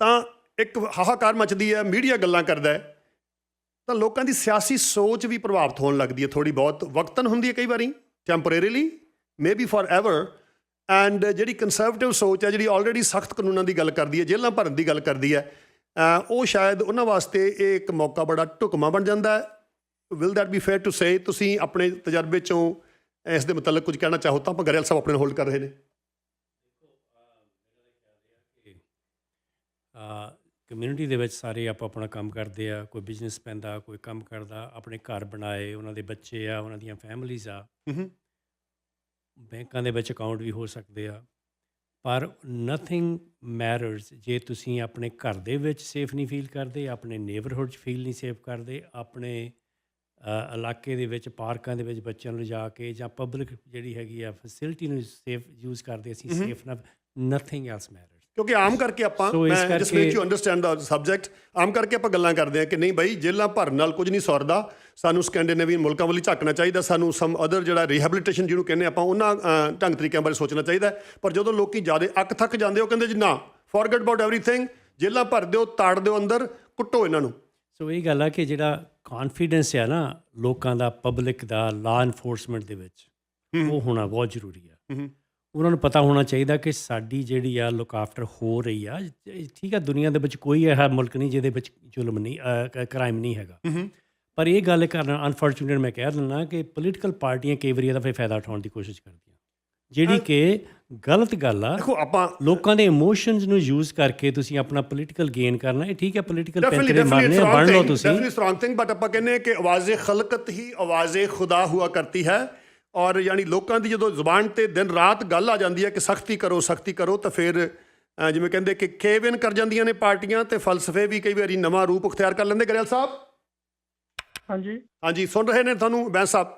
ਤਾਂ ਇੱਕ ਹਾਹਾਕਾਰ ਮਚਦੀ ਹੈ ਮੀਡੀਆ ਗੱਲਾਂ ਕਰਦਾ ਹੈ। ਤਾਂ ਲੋਕਾਂ ਦੀ ਸਿਆਸੀ ਸੋਚ ਵੀ ਪ੍ਰਭਾਵਿਤ ਹੋਣ ਲੱਗਦੀ ਹੈ ਥੋੜੀ ਬਹੁਤ। ਵਕਤਨ ਹੁੰਦੀ ਹੈ ਕਈ ਵਾਰੀ temporarily maybe for ever and ਜਿਹੜੀ ਕੰਸਰਵੇਟਿਵ ਸੋਚ ਹੈ ਜਿਹੜੀ ਆਲਰੇਡੀ ਸਖਤ ਕਾਨੂੰਨਾਂ ਦੀ ਗੱਲ ਕਰਦੀ ਹੈ ਜੇਲ੍ਹਾਂ ਭਰਨ ਦੀ ਗੱਲ ਕਰਦੀ ਹੈ ਉਹ ਸ਼ਾਇਦ ਉਹਨਾਂ ਵਾਸਤੇ ਇਹ ਇੱਕ ਮੌਕਾ ਬੜਾ ਢੁਕਮਾ ਬਣ ਜਾਂਦਾ ਹੈ। Will that be fair to say ਤੁਸੀਂ ਆਪਣੇ ਤਜਰਬੇ ਚੋਂ ਇਸ ਦੇ ਮੁਤਲਕ ਕੁਝ ਕਹਿਣਾ ਚਾਹੋ ਤਾਂ ਆਪਾਂ ਗਰੇਵਾਲ ਸਾਹਿਬ ਆਪਣੇ ਹੋਲਡ ਕਰ ਰਹੇ ਨੇ। ਕਮਿਊਨਿਟੀ ਦੇ ਵਿੱਚ ਸਾਰੇ ਆਪੋ ਆਪਣਾ ਕੰਮ ਕਰਦੇ ਆ ਕੋਈ ਬਿਜ਼ਨਸ ਪੈਂਦਾ ਕੋਈ ਕੰਮ ਕਰਦਾ ਆਪਣੇ ਘਰ ਬਣਾਏ ਉਹਨਾਂ ਦੇ ਬੱਚੇ ਆ ਉਹਨਾਂ ਦੀਆਂ ਫੈਮਲੀਆਂ ਆ। ਬੈਂਕਾਂ ਦੇ ਵਿੱਚ ਅਕਾਊਂਟ ਵੀ ਹੋ ਸਕਦੇ ਆ। ਪਰ ਨਥਿੰਗ ਮੈਟਰਸ ਜੇ ਤੁਸੀਂ ਆਪਣੇ ਘਰ ਦੇ ਵਿੱਚ ਸੇਫ ਨਹੀਂ ਫੀਲ ਕਰਦੇ ਆਪਣੇ ਨੇਬਰਹੁੱਡ 'ਚ ਫੀਲ ਨਹੀਂ ਸੇਫ ਕਰਦੇ ਆਪਣੇ ਇਲਾਕੇ ਦੇ ਵਿੱਚ ਪਾਰਕਾਂ ਦੇ ਵਿੱਚ ਬੱਚਿਆਂ ਨੂੰ ਲਿਜਾ ਕੇ ਜਾਂ ਪਬਲਿਕ ਜਿਹੜੀ ਹੈਗੀ ਆ ਫੈਸਿਲਿਟੀ ਨੂੰ ਸੇਫ ਯੂਜ਼ ਕਰਦੇ ਅਸੀਂ ਸੇਫ ਨਾ ਨਥਿੰਗ ਐਲਸ ਮੈਟਰਸ ਕਿਉਂਕਿ ਆਮ ਕਰਕੇ ਆਪਾਂ ਮੈਂ ਕਰਕੇ- make you understand the subject ਆਮ ਕਰਕੇ ਆਪਾਂ ਗੱਲਾਂ ਕਰਦੇ ਆ ਕਿ ਨਹੀਂ ਬਾਈ ਜੇਲ੍ਹਾਂ ਭਰਨ ਨਾਲ ਕੁਝ ਨਹੀਂ ਸੌਰਦਾ। ਸਾਨੂੰ ਸਕੈਂਡੀਨੇਵੀਅਨ ਮੁਲਕਾਂ ਵੱਲ ਹੀ ਝਾਕਣਾ ਚਾਹੀਦਾ ਸਾਨੂੰ ਸਮ ਅਦਰ ਜਿਹੜਾ ਰਿਹੈਬਿਲਿਟੇਸ਼ਨ ਜਿਹਨੂੰ ਕਹਿੰਦੇ ਆਪਾਂ ਉਹਨਾਂ ਢੰਗ ਤਰੀਕਿਆਂ ਬਾਰੇ ਸੋਚਣਾ ਚਾਹੀਦਾ ਹੈ। ਪਰ ਜਦੋਂ ਲੋਕੀ ਜ਼ਿਆਦਾ ਅੱਕ ਥੱਕ ਜਾਂਦੇ ਉਹ ਕਹਿੰਦੇ ਜੀ ਨਾ ਫੋਰਗੇਟ ਅਬਾਊਟ ਐਵਰੀਥਿੰਗ ਜੇਲ੍ਹਾਂ ਭਰ ਦਿਓ ਤਾੜ ਦਿਓ ਅੰਦਰ ਕੁੱਟੋ ਇਹਨਾਂ ਨੂੰ। ਸੋ ਇਹ ਗੱਲ ਆ ਕਿ ਜਿਹੜਾ ਕੌਨਫੀਡੈਂਸ ਆ ਨਾ ਲੋਕਾਂ ਦਾ ਪਬਲਿਕ ਦਾ ਲਾ ਐਨਫੋਰਸਮੈਂਟ ਦੇ ਵਿੱਚ ਉਹ ਹੋਣਾ ਬਹੁਤ ਜ਼ਰੂਰੀ ਆ। ਹੂੰ। ਉਹਨਾਂ ਨੂੰ ਪਤਾ ਹੋਣਾ ਚਾਹੀਦਾ ਕਿ ਸਾਡੀ ਜਿਹੜੀ ਆ ਲੁੱਕ ਆਫਟਰ ਹੋ ਰਹੀ ਆ। ਠੀਕ ਆ ਦੁਨੀਆ ਦੇ ਵਿੱਚ ਕੋਈ ਇਹੋ ਮੁਲਕ ਨਹੀਂ ਜਿਹਦੇ ਵਿੱਚ ਜ਼ੁਲਮ ਨਹੀਂ ਕ੍ਰਾਈਮ ਨਹੀਂ ਹੈਗਾ। ਪਰ ਇਹ ਗੱਲ ਕਰਨਾ ਅਨਫੋਰਚੂਨੇਟ ਮੈਂ ਕਹਿ ਦਿੰਦਾ ਕਿ ਪੋਲੀਟੀਕਲ ਪਾਰਟੀਆਂ ਕਈ ਵਾਰੀ ਇਹਦਾ ਫਾਇਦਾ ਉਠਾਉਣ ਦੀ ਕੋਸ਼ਿਸ਼ ਕਰਦੀਆਂ। ਜਿਹੜੀ ਕਿ ਗਲਤ ਗੱਲ ਆ ਦੇਖੋ ਆਪਾਂ ਲੋਕਾਂ ਦੇ ਇਮੋਸ਼ਨਸ ਨੂੰ ਯੂਜ਼ ਕਰਕੇ ਤੁਸੀਂ ਆਪਣਾ ਪੋਲੀਟੀਕਲ ਗੇਨ ਕਰਨਾ ਇਹ ਠੀਕ ਹੈ ਪੋਲੀਟੀਕਲ ਪੈਂਤਰੇ ਮਾਰਨੇ ਬਣ ਲਓ ਤੁਸੀਂ। ਡੈਫੀਨਿਟਲੀ ਸਟਰੋਂਗ ਥਿੰਗ ਬਟ ਆਪਾਂ ਕਹਿੰਦੇ ਕਿ ਆਵਾਜ਼ੇ ਖਲਕਤ ਹੀ ਆਵਾਜ਼ੇ ਖੁਦਾ ਹੁਆ ਕਰਤੀ ਹੈ। ਔਰ ਯਾਨੀ ਲੋਕਾਂ ਦੀ ਜਦੋਂ ਜ਼ੁਬਾਨ ਤੇ ਦਿਨ ਰਾਤ ਗੱਲ ਆ ਜਾਂਦੀ ਹੈ ਕਿ ਸਖਤੀ ਕਰੋ ਸਖਤੀ ਕਰੋ ਤਾਂ ਫਿਰ ਜਿਵੇਂ ਕਹਿੰਦੇ ਕਿ ਕੇਵਿਨ ਕਰ ਜਾਂਦੀਆਂ ਨੇ ਪਾਰਟੀਆਂ ਤੇ ਫਲਸਫੇ ਵੀ ਕਈ ਵਾਰੀ ਨਵਾਂ ਰੂਪ ਅਖਤਿਆਰ ਕਰ ਲੈਂਦੇ। ਗਰੇਵਾਲ ਸਾਹਿਬ? ਹਾਂਜੀ। ਹਾਂਜੀ ਸੁਣ ਰਹੇ ਨੇ ਤੁਹਾਨੂੰ ਬੈਂਸ ਸਾਹਿਬ?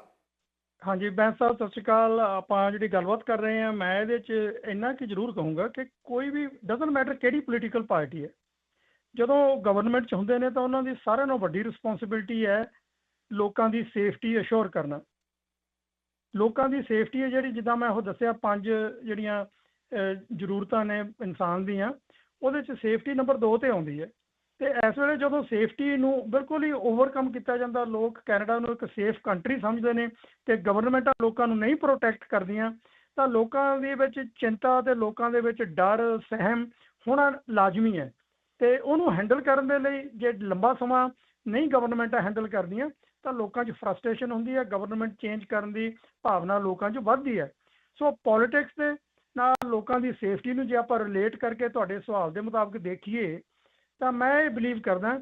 ਹਾਂਜੀ ਬੈਂਸ ਸਾਹਿਬ ਸਤਿ ਸ਼੍ਰੀ ਅਕਾਲ। ਆਪਾਂ ਜਿਹੜੀ ਗੱਲਬਾਤ ਕਰ ਰਹੇ ਹਾਂ ਮੈਂ ਇਹਦੇ 'ਚ ਇੰਨਾ ਕਿ ਜ਼ਰੂਰ ਕਹੂੰਗਾ ਕਿ ਕੋਈ ਵੀ ਡਸਨਟ ਮੈਟਰ ਕਿਹੜੀ ਪੋਲੀਟੀਕਲ ਪਾਰਟੀ ਹੈ ਜਦੋਂ ਗਵਰਨਮੈਂਟ 'ਚ ਹੁੰਦੇ ਨੇ ਤਾਂ ਉਹਨਾਂ ਦੀ ਸਾਰਿਆਂ ਨਾਲੋਂ ਵੱਡੀ ਰਿਸਪੌਂਸਿਬਿਲਟੀ ਹੈ ਲੋਕਾਂ ਦੀ ਸੇਫਟੀ ਅਸ਼ੋਰ ਕਰਨਾ। ਲੋਕਾਂ ਦੀ ਸੇਫਟੀ ਹੈ ਜਿਹੜੀ, ਜਿੱਦਾਂ ਮੈਂ ਉਹ ਦੱਸਿਆ, ਪੰਜ ਜਿਹੜੀਆਂ ਜ਼ਰੂਰਤਾਂ ਨੇ ਇਨਸਾਨ ਦੀਆਂ, ਉਹਦੇ 'ਚ ਸੇਫਟੀ ਨੰਬਰ 2 ਤੇ ਆਉਂਦੀ ਹੈ। ਤੇ ਇਸ ਵੇਲੇ ਜਦੋਂ ਸੇਫਟੀ ਨੂੰ ਬਿਲਕੁਲ ਹੀ ਓਵਰਕਮ ਕੀਤਾ ਜਾਂਦਾ, ਲੋਕ ਕੈਨੇਡਾ ਨੂੰ ਇੱਕ ਸੇਫ ਕੰਟਰੀ ਸਮਝਦੇ ਨੇ ਤੇ ਗਵਰਨਮੈਂਟਾਂ ਲੋਕਾਂ ਨੂੰ ਨਹੀਂ ਪ੍ਰੋਟੈਕਟ ਕਰਦੀਆਂ, ਤਾਂ ਲੋਕਾਂ ਦੇ ਵਿੱਚ ਚਿੰਤਾ ਤੇ ਲੋਕਾਂ ਦੇ ਵਿੱਚ ਡਰ, ਸਹਿਮ ਹੋਣਾ ਲਾਜ਼ਮੀ ਹੈ। ਤੇ ਉਹਨੂੰ ਹੈਂਡਲ ਕਰਨ ਦੇ ਲਈ ਜੇ ਲੰਬਾ ਸਮਾਂ ਨਹੀਂ ਗਵਰਨਮੈਂਟਾਂ ਹੈਂਡਲ ਕਰਦੀਆਂ ਤਾਂ ਲੋਕਾਂ 'ਚ ਫਰਸਟ੍ਰੇਸ਼ਨ ਹੁੰਦੀ ਹੈ ਗਵਰਨਮੈਂਟ ਚੇਂਜ ਕਰਨ ਦੀ ਭਾਵਨਾ ਲੋਕਾਂ 'ਚ ਵੱਧਦੀ ਹੈ। ਸੋ ਪੋਲਿਟਿਕਸ ਦੇ ਨਾਲ ਲੋਕਾਂ ਦੀ ਸੇਫਟੀ ਨੂੰ ਜੇ ਆਪਾਂ ਰਿਲੇਟ ਕਰਕੇ ਤੁਹਾਡੇ ਸਵਾਲ ਦੇ ਮੁਤਾਬਕ ਦੇਖੀਏ, ਤਾਂ ਮੈਂ ਇਹ ਬਲੀਵ ਕਰਦਾ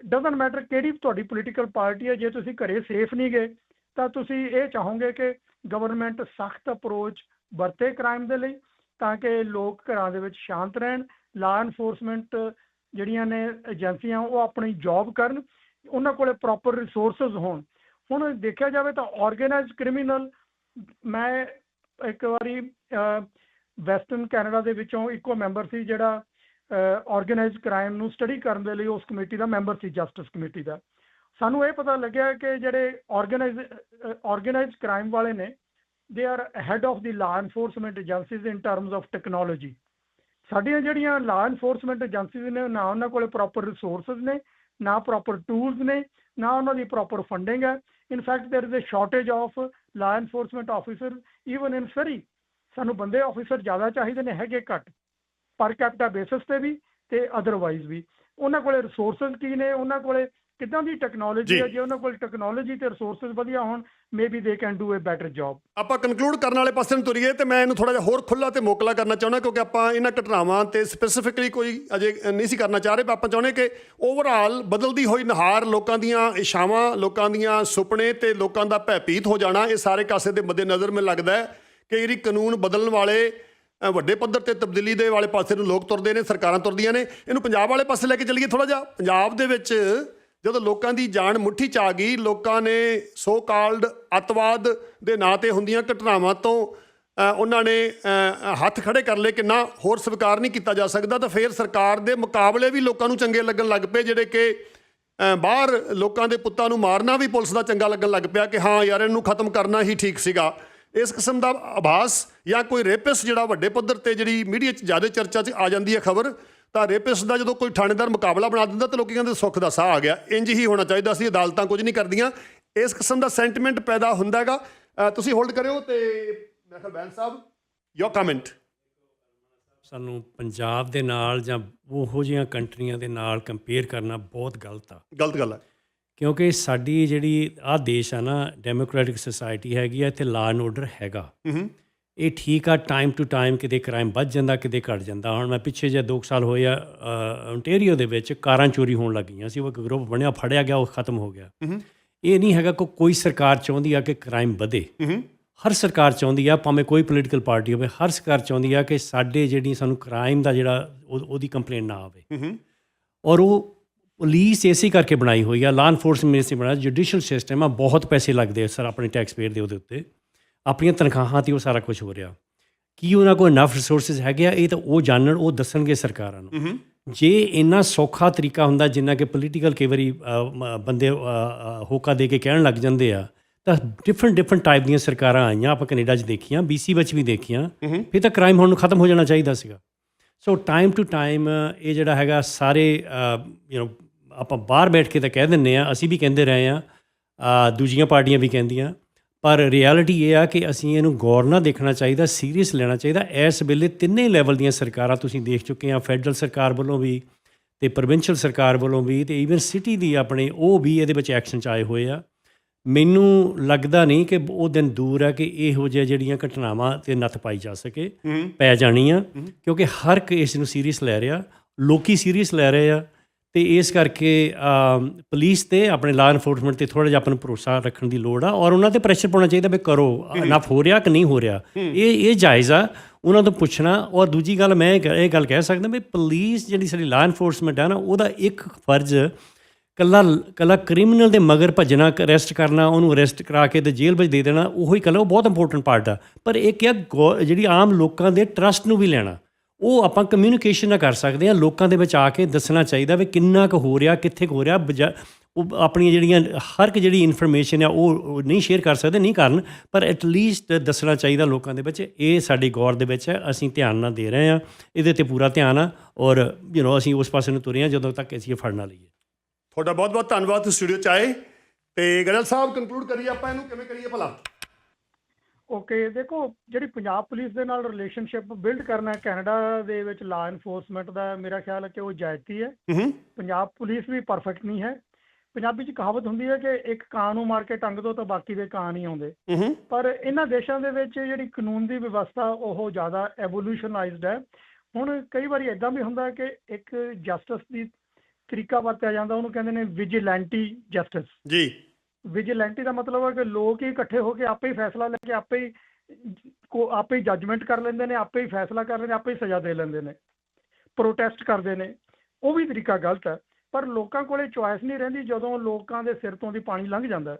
ਡਸਨਟ ਮੈਟਰ ਕਿਹੜੀ ਤੁਹਾਡੀ ਪੋਲੀਟੀਕਲ ਪਾਰਟੀ ਹੈ, ਜੇ ਤੁਸੀਂ ਘਰੇ ਸੇਫ ਨਹੀਂ ਗਏ, ਤਾਂ ਤੁਸੀਂ ਇਹ ਚਾਹੋਗੇ ਕਿ ਗਵਰਨਮੈਂਟ ਸਖਤ ਅਪਰੋਚ ਵਰਤੇ ਕ੍ਰਾਈਮ ਦੇ ਲਈ, ਤਾਂ ਕਿ ਲੋਕ ਘਰਾਂ ਦੇ ਵਿੱਚ ਸ਼ਾਂਤ ਰਹਿਣ ਲਾ ਐਨਫੋਰਸਮੈਂਟ ਜਿਹੜੀਆਂ ਨੇ ਏਜੰਸੀਆਂ ਉਹ ਆਪਣੀ ਜੌਬ ਕਰਨ ਉਹਨਾਂ ਕੋਲੇ ਪ੍ਰੋਪਰ ਰਿਸੋਰਸਸ ਹੋਣ। ਹੁਣ ਦੇਖਿਆ ਜਾਵੇ ਤਾਂ ਆਰਗੇਨਾਈਜ਼ਡ ਕ੍ਰਿਮੀਨਲ ਮੈਂ ਇੱਕ ਵਾਰੀ ਵੈਸਟਰਨ ਕੈਨੇਡਾ ਦੇ ਵਿੱਚੋਂ ਇੱਕੋ ਮੈਂਬਰ ਸੀ ਜਿਹੜਾ ਆਰਗੇਨਾਈਜ਼ਡ ਕ੍ਰਾਈਮ ਨੂੰ ਸਟੱਡੀ ਕਰਨ ਦੇ ਲਈ ਉਸ ਕਮੇਟੀ ਦਾ ਮੈਂਬਰ ਸੀ ਜਸਟਿਸ ਕਮੇਟੀ ਦਾ। ਸਾਨੂੰ ਇਹ ਪਤਾ ਲੱਗਿਆ ਕਿ ਜਿਹੜੇ ਆਰਗੇਨਾਈਜ਼ ਆਰਗੇਨਾਈਜ਼ਡ ਕ੍ਰਾਈਮ ਵਾਲੇ ਨੇ they are head of the law enforcement agencies in terms of technology ਸਾਡੀਆਂ ਜਿਹੜੀਆਂ ਲਾ ਐਨਫੋਰਸਮੈਂਟ ਏਜੰਸੀਜ਼ ਨੇ, ਨਾ ਉਹਨਾਂ ਕੋਲੇ ਪ੍ਰੋਪਰ ਰਿਸੋਰਸਸ ਨੇ ਨਾ ਪ੍ਰੋਪਰ ਟੂਲਸ ਨੇ ਨਾ ਉਹਨਾਂ ਦੀ ਪ੍ਰੋਪਰ ਫੰਡਿੰਗ ਹੈ in fact there is a shortage of law enforcement officer even in Surrey ਸਾਨੂੰ ਬੰਦੇ ਆਫੀਸਰ ਜ਼ਿਆਦਾ ਚਾਹੀਦੇ ਨੇ ਹੈਗੇ ਘੱਟ ਪਰ ਕੈਪੀਟਾ ਬੇਸਿਸ ਤੇ ਵੀ ਤੇ ਅਦਰਵਾਈਜ਼ ਵੀ ਉਹਨਾਂ ਕੋਲੇ ਰਿਸੋਰਸਸ ਕੀ ਨੇ ਉਹਨਾਂ ਕੋਲੇ ਕਿੱਦਾਂ ਦੀ ਟੈਕਨੋਲੋਜੀ। ਹੈ? ਜੇ ਉਹਨਾਂ ਕੋਲ ਟੈਕਨੋਲੋਜੀ ਤੇ ਰਿਸੋਰਸਸ ਵਧੀਆ ਹੋਣ maybe they can do a better job ਆਪਾਂ ਕਨਕਲੂਡ ਕਰਨ ਵਾਲੇ ਪਾਸੇ ਨੂੰ ਤੁਰੀਏ ਤੇ ਮੈਂ ਇਹਨੂੰ ਥੋੜਾ ਜਿਹਾ ਹੋਰ ਖੁੱਲਾ ਤੇ ਮੋਕਲਾ ਕਰਨਾ ਚਾਹੁੰਦਾ ਕਿਉਂਕਿ ਆਪਾਂ ਇਹਨਾਂ ਘਟਨਾਵਾਂ ਤੇ ਸਪੈਸੀਫਿਕਲੀ ਕੋਈ ਅਜੇ ਨਹੀਂ ਸੀ ਕਰਨਾ ਚਾਹ ਰਹੇ ਪਰ ਆਪਾਂ ਚਾਹੁੰਦੇ ਕਿ ਓਵਰਆਲ ਬਦਲਦੀ ਹੋਈ ਨਹਾਰ ਲੋਕਾਂ ਦੀਆਂ ਇਸ਼ਾਵਾਂ ਲੋਕਾਂ ਦੀਆਂ ਸੁਪਨੇ ਤੇ ਲੋਕਾਂ ਦਾ ਭੈਭੀਤ ਹੋ ਜਾਣਾ ਇਹ ਸਾਰੇ ਕਾਸੇ ਦੇ ਮੱਦੇਨਜ਼ਰ ਮੈਨੂੰ ਲੱਗਦਾ ਹੈ ਕਿ ਜਿਹੜੀ ਕਾਨੂੰਨ ਬਦਲਣ ਵਾਲੇ ਵੱਡੇ ਪੱਧਰ ਤੇ ਤਬਦੀਲੀ ਦੇ ਵਾਲੇ ਪਾਸੇ ਨੂੰ ਲੋਕ ਤੁਰਦੇ ਨੇ ਸਰਕਾਰਾਂ ਤੁਰਦੀਆਂ ਨੇ। ਇਹਨੂੰ ਪੰਜਾਬ ਵਾਲੇ ਪਾਸੇ ਲੈ ਕੇ ਚੱਲੀਏ ਥੋੜਾ ਜਿਹਾ। ਪੰਜਾਬ ਦੇ ਵਿੱਚ ਜਦੋਂ ਲੋਕਾਂ ਦੀ ਜਾਨ ਮੁੱਠੀ ਚ ਆ ਗਈ, ਲੋਕਾਂ ਨੇ ਸੋ ਕਾਲਡ ਅੱਤਵਾਦ ਦੇ ਨਾਂ ਤੇ ਹੁੰਦੀਆਂ ਘਟਨਾਵਾਂ ਤੋਂ ਉਹਨਾਂ ਨੇ ਹੱਥ ਖੜੇ ਕਰ ਲਏ ਕਿ ਨਾ, ਹੋਰ ਸਵੀਕਾਰ ਨਹੀਂ ਕੀਤਾ ਜਾ ਸਕਦਾ, ਤਾਂ ਫਿਰ ਸਰਕਾਰ ਦੇ ਮੁਕਾਬਲੇ ਵੀ ਲੋਕਾਂ ਨੂੰ ਚੰਗੇ ਲੱਗਣ ਲੱਗ ਪਏ, ਜਿਹੜੇ ਕਿ ਬਾਹਰ ਲੋਕਾਂ ਦੇ ਪੁੱਤਾਂ ਨੂੰ ਮਾਰਨਾ ਵੀ ਪੁਲਿਸ ਦਾ ਚੰਗਾ ਲੱਗਣ ਲੱਗ ਪਿਆ ਕਿ ਹਾਂ ਯਾਰ ਇਹਨੂੰ ਖਤਮ ਕਰਨਾ ਹੀ ਠੀਕ ਸੀਗਾ। ਇਸ ਕਿਸਮ ਦਾ ਆਭਾਸ ਜਾਂ ਕੋਈ ਰੇਪਿਸ ਜਿਹੜਾ ਵੱਡੇ ਪੱਧਰ ਤੇ ਜਿਹੜੀ ਮੀਡੀਆ 'ਚ ਜ਼ਿਆਦਾ ਚਰਚਾ 'ਚ ਆ ਜਾਂਦੀ ਹੈ ਖਬਰ ਤਾਂ ਰੇਪਿਸ ਦਾ ਜਦੋਂ ਕੋਈ ਥਾਣੇਦਾਰ ਮੁਕਾਬਲਾ ਬਣਾ ਦਿੰਦਾ ਤਾਂ ਲੋਕੀ ਕਹਿੰਦੇ ਸੁੱਖ ਦਾ ਸਾਹ ਆ ਗਿਆ। ਇੰਜ ਹੀ ਹੋਣਾ ਚਾਹੀਦਾ ਸੀ ਅਦਾਲਤਾਂ ਕੁਝ ਨਹੀਂ ਕਰਦੀਆਂ। ਇਸ ਕਿਸਮ ਦਾ ਸੈਂਟੀਮੈਂਟ ਪੈਦਾ ਹੁੰਦਾ ਹੈਗਾ। ਤੁਸੀਂ ਹੋਲਡ ਕਰਿਓ ਤੇ ਮੈਂ ਕਿਹਾ ਬੈਨ ਸਾਹਿਬ ਯੋਰ ਕਮੈਂਟ ਸਾਨੂੰ ਪੰਜਾਬ ਦੇ ਨਾਲ ਜਾਂ ਉਹੋ ਜਿਹੀਆਂ ਕੰਟਰੀਆਂ ਦੇ ਨਾਲ ਕੰਪੇਅਰ ਕਰਨਾ ਬਹੁਤ ਗਲਤ ਆ। ਗਲਤ ਗੱਲ ਹੈ ਕਿਉਂਕਿ ਸਾਡੀ ਜਿਹੜੀ ਆ ਦੇਸ਼ ਆ ਨਾ ਡੈਮੋਕ੍ਰੈਟਿਕ ਸੋਸਾਇਟੀ ਹੈਗੀ ਆ ਇੱਥੇ ਲਾ ਐਂਡ ਆਰਡਰ ਹੈਗਾ। ਹੂੰ। ਇਹ ਠੀਕ ਆ ਟਾਈਮ ਟੂ ਟਾਈਮ ਕਿਤੇ ਕ੍ਰਾਈਮ ਵੱਧ ਜਾਂਦਾ ਕਿਤੇ ਘਟ ਜਾਂਦਾ। ਹੁਣ ਮੈਂ ਪਿੱਛੇ ਜੇ 2 ਸਾਲ ਹੋਏ ਆ ontario ਦੇ ਵਿੱਚ ਕਾਰਾਂ ਚੋਰੀ ਹੋਣ ਲੱਗੀਆਂ ਸੀ ਉਹ ਇੱਕ ਗਰੁੱਪ ਬਣਿਆ ਫੜਿਆ ਗਿਆ ਉਹ ਖਤਮ ਹੋ ਗਿਆ। ਇਹ ਨਹੀਂ ਹੈਗਾ ਕਿ ਕੋਈ ਸਰਕਾਰ ਚਾਹੁੰਦੀ ਆ ਕਿ ਕ੍ਰਾਈਮ ਵਧੇ। ਹਰ ਸਰਕਾਰ ਚਾਹੁੰਦੀ ਆ ਭਾਵੇਂ ਕੋਈ ਪੋਲੀਟੀਕਲ ਪਾਰਟੀ ਹੋਵੇ ਹਰ ਸਰਕਾਰ ਚਾਹੁੰਦੀ ਆ ਕਿ ਸਾਡੇ ਜਿਹੜੀ ਸਾਨੂੰ ਕ੍ਰਾਈਮ ਦਾ ਜਿਹੜਾ ਉਹ- ਉਹਦੀ ਕੰਪਲੇਂਟ ਨਾ ਆਵੇ। ਔਰ ਉਹ ਪੁਲਿਸ ਇਸੇ ਕਰਕੇ ਬਣਾਈ ਹੋਈ ਆ ਲਾ ਐਨਫੋਰਸਮੈਂਟ ਇਸੇ ਬਣਾਇਆ ਜੁਡੀਸ਼ੀਅਲ ਸਿਸਟਮ ਆ ਬਹੁਤ ਪੈਸੇ ਲੱਗਦੇ ਆ ਸਰ ਆਪਣੇ ਟੈਕਸ ਪੇਅਰ ਦੇ ਉਹਦੇ ਉੱਤੇ। ਆਪਣੀਆਂ ਤਨਖਾਹਾਂ ਤੇ ਉਹ ਸਾਰਾ ਕੁਝ ਹੋ ਰਿਹਾ। ਕੀ ਉਹਨਾਂ ਕੋਲ ਇਨਫ ਰਿਸੋਰਸਸ ਹੈਗੇ ਆ? ਇਹ ਤਾਂ ਉਹ ਜਾਣਨ ਉਹ ਦੱਸਣਗੇ ਸਰਕਾਰਾਂ ਨੂੰ। ਜੇ ਇੰਨਾ ਸੌਖਾ ਤਰੀਕਾ ਹੁੰਦਾ ਜਿੰਨਾ ਕਿ ਪੋਲੀਟੀਕਲ ਕਈ ਵਾਰੀ ਬੰਦੇ ਹੋਕਾ ਦੇ ਕੇ ਕਹਿਣ ਲੱਗ ਜਾਂਦੇ ਆ ਤਾਂ ਡਿਫਰੈਂਟ ਡਿਫਰੈਂਟ ਟਾਈਪ ਦੀਆਂ ਸਰਕਾਰਾਂ ਆਈਆਂ ਆਪਾਂ ਕੈਨੇਡਾ 'ਚ ਦੇਖੀਆਂ BC ਵਿੱਚ ਵੀ ਦੇਖੀਆਂ ਫਿਰ ਤਾਂ ਕ੍ਰਾਈਮ ਹੁਣ ਨੂੰ ਖਤਮ ਹੋ ਜਾਣਾ ਚਾਹੀਦਾ ਸੀਗਾ। ਸੋ ਟਾਈਮ ਟੂ ਟਾਈਮ ਇਹ ਜਿਹੜਾ ਹੈਗਾ ਸਾਰੇ ਯੂ نو ਆਪਾਂ ਬਾਹਰ ਬੈਠ ਕੇ ਤਾਂ ਕਹਿ ਦਿੰਨੇ ਆ ਅਸੀਂ ਵੀ ਕਹਿੰਦੇ ਰਹੇ ਆ ਦੂਜੀਆਂ ਪਾਰਟੀਆਂ ਵੀ ਕਹਿੰਦੀਆਂ ਪਰ ਰਿਐਲਿਟੀ ਇਹ ਆ ਕਿ ਅਸੀਂ ਇਹਨੂੰ ਗੌਰ ਨਾਲ ਦੇਖਣਾ ਚਾਹੀਦਾ ਸੀਰੀਅਸ ਲੈਣਾ ਚਾਹੀਦਾ। ਇਸ ਵੇਲੇ ਤਿੰਨੇ ਲੈਵਲ ਦੀਆਂ ਸਰਕਾਰਾਂ ਤੁਸੀਂ ਦੇਖ ਚੁੱਕੇ ਆ ਫੈਡਰਲ ਸਰਕਾਰ ਵੱਲੋਂ ਵੀ ਤੇ ਪ੍ਰੋਵਿੰਸ਼ੀਅਲ ਸਰਕਾਰ ਵੱਲੋਂ ਵੀ ਤੇ ਈਵਨ ਸਿਟੀ ਦੀ ਆਪਣੇ ਉਹ ਵੀ ਇਹਦੇ ਵਿੱਚ ਐਕਸ਼ਨ ਚ ਆਏ ਹੋਏ ਆ। ਮੈਨੂੰ ਲੱਗਦਾ ਨਹੀਂ ਕਿ ਉਹ ਦਿਨ ਦੂਰ ਹੈ ਕਿ ਇਹੋ ਜਿਹੀਆਂ ਜਿਹੜੀਆਂ ਘਟਨਾਵਾਂ ਤੇ ਨੱਥ ਪਾਈ ਜਾ ਸਕੇ ਪੈ ਜਾਣੀ ਆ ਕਿਉਂਕਿ ਹਰ ਇੱਕ ਇਸ ਨੂੰ ਸੀਰੀਅਸ ਲੈ ਰਿਹਾ। ਲੋਕੀ ਸੀਰੀਅਸ ਲੈ ਰਹੇ ਆ। ਤੇ ਇਸ ਕਰਕੇ ਪੁਲਿਸ ਤੇ ਆਪਣੇ ਲਾਅ ਐਨਫੋਰਸਮੈਂਟ ਤੇ ਥੋੜਾ ਜਿਹਾ ਆਪਾਂ ਨੂੰ ਭਰੋਸਾ ਰੱਖਣ ਦੀ ਲੋੜ ਆ ਔਰ ਉਹਨਾਂ ਤੇ ਪ੍ਰੈਸ਼ਰ ਪਾਉਣਾ ਚਾਹੀਦਾ ਵੀ ਕਰੋ ਇਨਫ ਹੋ ਰਿਹਾ ਕਿ ਨਹੀਂ ਹੋ ਰਿਹਾ। ਇਹ ਇਹ ਜਾਇਜ਼ ਆ ਉਹਨਾਂ ਤੋਂ ਪੁੱਛਣਾ ਔਰ ਦੂਜੀ ਗੱਲ ਮੈਂ ਇਹ ਇਹ ਗੱਲ ਕਹਿ ਸਕਦਾ ਵੀ ਪੁਲਿਸ ਜਿਹੜੀ ਸਾਡੀ ਲਾਅ ਐਨਫੋਰਸਮੈਂਟ ਆ ਨਾ ਉਹਦਾ ਇੱਕ ਫਰਜ਼ ਕੱਲਾ ਕੱਲਾ ਕ੍ਰਿਮੀਨਲ ਦੇ ਮਗਰ ਭੱਜਣਾ ਅਰੈਸਟ ਕਰਨਾ ਉਹਨੂੰ ਅਰੈਸਟ ਕਰਾ ਕੇ ਤੇ ਜੇਲ੍ਹ ਵਿੱਚ ਦੇ ਦੇਣਾ ਉਹੀ ਕੱਲਾ ਉਹ ਬਹੁਤ ਇੰਪੋਰਟੈਂਟ ਪਾਰਟ ਆ। ਪਰ ਆ ਗੌ- ਜਿਹੜੀ ਆਮ ਲੋਕਾਂ ਦੇ ਟਰਸਟ ਨੂੰ ਵੀ ਲੈਣਾ। ਉਹ ਆਪਾਂ ਕਮਿਊਨੀਕੇਸ਼ਨ ਨਾਲ ਕਰ ਸਕਦੇ ਹਾਂ, ਲੋਕਾਂ ਦੇ ਵਿੱਚ ਆ ਕੇ ਦੱਸਣਾ ਚਾਹੀਦਾ ਵੀ ਕਿੰਨਾ ਕੁ ਹੋ ਰਿਹਾ, ਕਿੱਥੇ ਕੁ ਹੋ ਰਿਹਾ ਉਹ ਆਪਣੀਆਂ ਜਿਹੜੀਆਂ ਹਰ ਇੱਕ ਜਿਹੜੀ ਇਨਫੋਰਮੇਸ਼ਨ ਆ, ਉਹ ਨਹੀਂ ਸ਼ੇਅਰ ਕਰ ਸਕਦੇ, ਨਹੀਂ ਕਰਨ, ਪਰ ਐਟ ਲੀਸਟ ਦੱਸਣਾ ਚਾਹੀਦਾ ਲੋਕਾਂ ਦੇ ਵਿੱਚ, ਇਹ ਸਾਡੀ ਗੌਰ ਦੇ ਵਿੱਚ ਹੈ, ਅਸੀਂ ਧਿਆਨ ਨਾਲ ਦੇ ਰਹੇ ਹਾਂ, ਇਹਦੇ ਤੇ ਪੂਰਾ ਧਿਆਨ ਆ, ਔਰ ਯੂ نو ਅਸੀਂ ਉਸ ਪਾਸੇ ਨੂੰ ਤੁਰੇ ਹਾਂ, ਜਦੋਂ ਤੱਕ ਅਸੀਂ ਇਹ ਫੜ ਨਾ ਲਈਏ। ਤੁਹਾਡਾ ਬਹੁਤ ਬਹੁਤ ਧੰਨਵਾਦ, ਤੁਸੀਂ ਸਟੂਡੀਓ ਚ ਆਏ, ਤੇ ਗਰਲ ਸਾਹਿਬ ਕੰਕਲੂਡ ਕਰੀਏ ਆਪਾਂ ਇਹਨੂੰ, ਕਿਵੇਂ ਕਰੀਏ ਭਲਾ? ਓਕੇ ਦੇਖੋ ਜਿਹੜੀ ਪੰਜਾਬ ਪੁਲਿਸ ਦੇ ਨਾਲ ਰਿਲੇਸ਼ਨਸ਼ਿਪ ਬਿਲਡ ਕਰਨਾ ਕੈਨੇਡਾ ਦੇ ਵਿੱਚ ਲਾ ਐਨਫੋਰਸਮੈਂਟ ਦਾ ਮੇਰਾ ਖਿਆਲ ਹੈ ਕਿ ਉਹ ਜਾਇਜ਼ਤੀ ਹੈ। ਪੰਜਾਬ ਪੁਲਿਸ ਵੀ ਪਰਫੈਕਟ ਨਹੀਂ ਹੈ। ਪੰਜਾਬੀ 'ਚ ਕਹਾਵਤ ਹੁੰਦੀ ਹੈ ਕਿ ਇੱਕ ਕਾਂ ਨੂੰ ਮਾਰ ਕੇ ਟੰਗ ਦੋ ਤਾਂ ਬਾਕੀ ਦੇ ਕਾਂ ਨਹੀਂ ਆਉਂਦੇ। ਪਰ ਇਹਨਾਂ ਦੇਸ਼ਾਂ ਦੇ ਵਿੱਚ ਜਿਹੜੀ ਕਾਨੂੰਨ ਦੀ ਵਿਵਸਥਾ ਉਹ ਜ਼ਿਆਦਾ ਐਵੋਲੂਸ਼ਨਾਈਜ਼ਡ ਹੈ। ਹੁਣ ਕਈ ਵਾਰੀ ਇਦਾਂ ਵੀ ਹੁੰਦਾ ਹੈ ਕਿ ਇੱਕ ਜਸਟਿਸ ਦੀ ਤਰੀਕਾ ਵਰਤਿਆ ਜਾਂਦਾ ਉਹਨੂੰ ਕਹਿੰਦੇ ਨੇ ਵਿਜੀਲੈਂਟੀ ਜਸਟਿਸ ਜੀ। ਵਿਜੀਲੈਂਟੀ ਦਾ ਮਤਲਬ ਹੈ ਕਿ ਲੋਕ ਹੀ ਇਕੱਠੇ ਹੋ ਕੇ ਆਪੇ ਹੀ ਫੈਸਲਾ ਲੈ ਕੇ ਆਪੇ ਹੀ ਕੋ, ਆਪੇ ਹੀ ਜੱਜਮੈਂਟ ਕਰ ਲੈਂਦੇ ਨੇ, ਆਪੇ ਹੀ ਫੈਸਲਾ ਕਰ ਲੈਂਦੇ ਆਪੇ ਹੀ ਸਜ਼ਾ ਦੇ ਲੈਂਦੇ ਨੇ। ਪ੍ਰੋਟੈਸਟ ਕਰਦੇ ਨੇ। ਉਹ ਵੀ ਤਰੀਕਾ ਗਲਤ ਹੈ, ਪਰ ਲੋਕਾਂ ਕੋਲੇ ਚੁਆਇਸ ਨਹੀਂ ਰਹਿੰਦੀ ਜਦੋਂ ਲੋਕਾਂ ਦੇ ਸਿਰ ਤੋਂ ਦੀ ਪਾਣੀ ਲੰਘ ਜਾਂਦਾ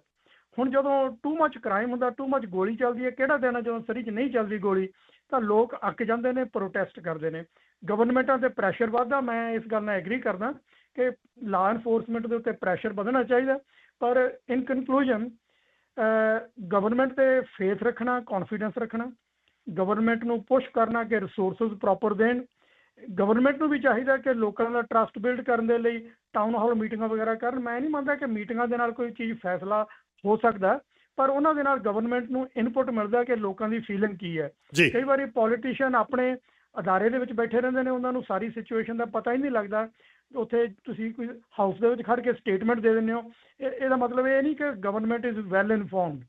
ਹੁਣ ਜਦੋਂ ਟੂ ਮੱਚ ਕ੍ਰਾਈਮ ਹੁੰਦਾ ਟੂ ਮੱਚ ਗੋਲੀ ਚੱਲਦੀ ਹੈ, ਕਿਹੜਾ ਦਿਨ ਹੈ ਜਦੋਂ ਸਰੀ 'ਚ ਨਹੀਂ ਚੱਲਦੀ ਗੋਲੀ? ਤਾਂ ਲੋਕ ਅੱਕ ਜਾਂਦੇ ਨੇ ਪ੍ਰੋਟੈਸਟ ਕਰਦੇ ਨੇ। ਗਵਰਨਮੈਂਟਾਂ ਤੇ ਪ੍ਰੈਸ਼ਰ ਵੱਧਦਾ, ਮੈਂ ਇਸ ਗੱਲ ਨਾਲ ਐਗਰੀ ਕਰਦਾ ਕਿ ਲਾ ਐਨਫੋਰਸਮੈਂਟ ਦੇ ਉੱਤੇ ਪ੍ਰੈਸ਼ਰ ਵਧਣਾ ਚਾਹੀਦਾ। ਪਰ ਇਨ ਕਨਕਲੂਜਨ ਗਵਰਨਮੈਂਟ ਤੇ ਫੇਥ ਰੱਖਣਾ ਕੌਨਫੀਡੈਂਸ ਰੱਖਣਾ ਗਵਰਨਮੈਂਟ ਨੂੰ ਪੁਸ਼ ਕਰਨਾ ਕਿ ਰਿਸੋਰਸਸ ਪ੍ਰੋਪਰ ਦੇਣ ਗਵਰਨਮੈਂਟ ਨੂੰ ਵੀ ਚਾਹੀਦਾ ਕਿ ਲੋਕਾਂ ਦਾ ਟਰਸਟ ਬਿਲਡ ਕਰਨ ਦੇ ਲਈ ਟਾਊਨ ਹਾਲ ਮੀਟਿੰਗਾਂ ਵਗੈਰਾ ਕਰਨ। ਮੈਂ ਨਹੀਂ ਮੰਨਦਾ ਕਿ ਮੀਟਿੰਗਾਂ ਦੇ ਨਾਲ ਕੋਈ ਚੀਜ਼ ਫੈਸਲਾ ਹੋ ਸਕਦਾ ਪਰ ਉਹਨਾਂ ਦੇ ਨਾਲ ਗਵਰਨਮੈਂਟ ਨੂੰ ਇਨਪੁਟ ਮਿਲਦਾ ਕਿ ਲੋਕਾਂ ਦੀ ਫੀਲਿੰਗ ਕੀ ਹੈ। ਕਈ ਵਾਰੀ ਪੋਲੀਟੀਸ਼ੀਅਨ ਆਪਣੇ ਅਦਾਰੇ ਦੇ ਵਿੱਚ ਬੈਠੇ ਰਹਿੰਦੇ ਨੇ ਉਹਨਾਂ ਨੂੰ ਸਾਰੀ ਸਿਚੁਏਸ਼ਨ ਦਾ ਪਤਾ ਹੀ ਨਹੀਂ ਲੱਗਦਾ। ਉੱਥੇ ਤੁਸੀਂ ਕੋਈ ਹਾਊਸ ਦੇ ਵਿੱਚ ਖੜ ਕੇ ਸਟੇਟਮੈਂਟ ਦੇ ਦਿੰਦੇ ਹੋ। ਇਹ- ਇਹਦਾ ਮਤਲਬ ਇਹ ਨਹੀਂ ਕਿ ਗਵਰਨਮੈਂਟ ਇਜ਼ ਵੈਲ ਇਨਫੋਰਮਡ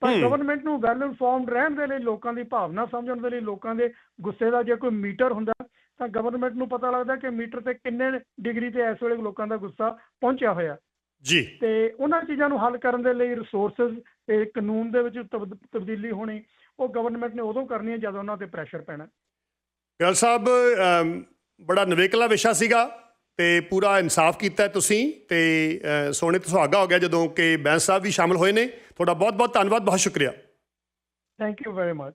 ਪਰ। ਗਵਰਨਮੈਂਟ ਨੂੰ ਵੈਲ ਇਨਫੋਰਮਡ ਰਹਿਣ ਦੇ ਲਈ ਲੋਕਾਂ ਦੀ ਭਾਵਨਾ ਸਮਝਣ ਦੇ ਲਈ ਲੋਕਾਂ ਦੇ ਗੁੱਸੇ ਦਾ ਜੇ ਕੋਈ ਮੀਟਰ ਹੁੰਦਾ ਤਾਂ ਗਵਰਨਮੈਂਟ ਨੂੰ ਪਤਾ ਲੱਗਦਾ ਕਿ ਮੀਟਰ ਤੇ ਕਿੰਨੇ ਡਿਗਰੀ ਤੇ ਇਸ ਵੇਲੇ ਲੋਕਾਂ ਦਾ ਗੁੱਸਾ ਪਹੁੰਚਿਆ ਹੋਇਆ। ਜੀ। ਤੇ ਉਹਨਾਂ ਚੀਜ਼ਾਂ ਨੂੰ ਹੱਲ ਕਰਨ ਦੇ ਲਈ ਰਿਸੋਰਸਸ ਤੇ ਕਾਨੂੰਨ ਦੇ ਵਿੱਚ ਤਬਦ- ਤਬਦੀਲੀ ਹੋਣੀ ਉਹ ਗਵਰਨਮੈਂਟ ਨੇ ਉਦੋਂ ਕਰਨੀ ਹੈ ਜਦੋਂ ਉਹਨਾਂ ਤੇ ਪ੍ਰੈਸ਼ਰ ਪੈਣਾ। ਗਰਲ ਸਾਹਿਬ ਅਮ, ਬੜਾ ਨਵੇਕਲਾ ਵਿਸ਼ਾ ਸੀਗਾ ਤੇ ਪੂਰਾ ਇਨਸਾਫ ਕੀਤਾ ਤੁਸੀਂ ਤੇ ਅ, ਸੋਨੇ ਤੇ ਸੁਹਾਗਾ ਹੋ ਗਿਆ ਜਦੋਂ ਕਿ ਬੈਂਸ ਸਾਹਿਬ ਵੀ ਸ਼ਾਮਲ ਹੋਏ ਨੇ। ਤੁਹਾਡਾ ਬਹੁਤ ਬਹੁਤ ਧੰਨਵਾਦ ਬਹੁਤ ਸ਼ੁਕਰੀਆ। Thank you very much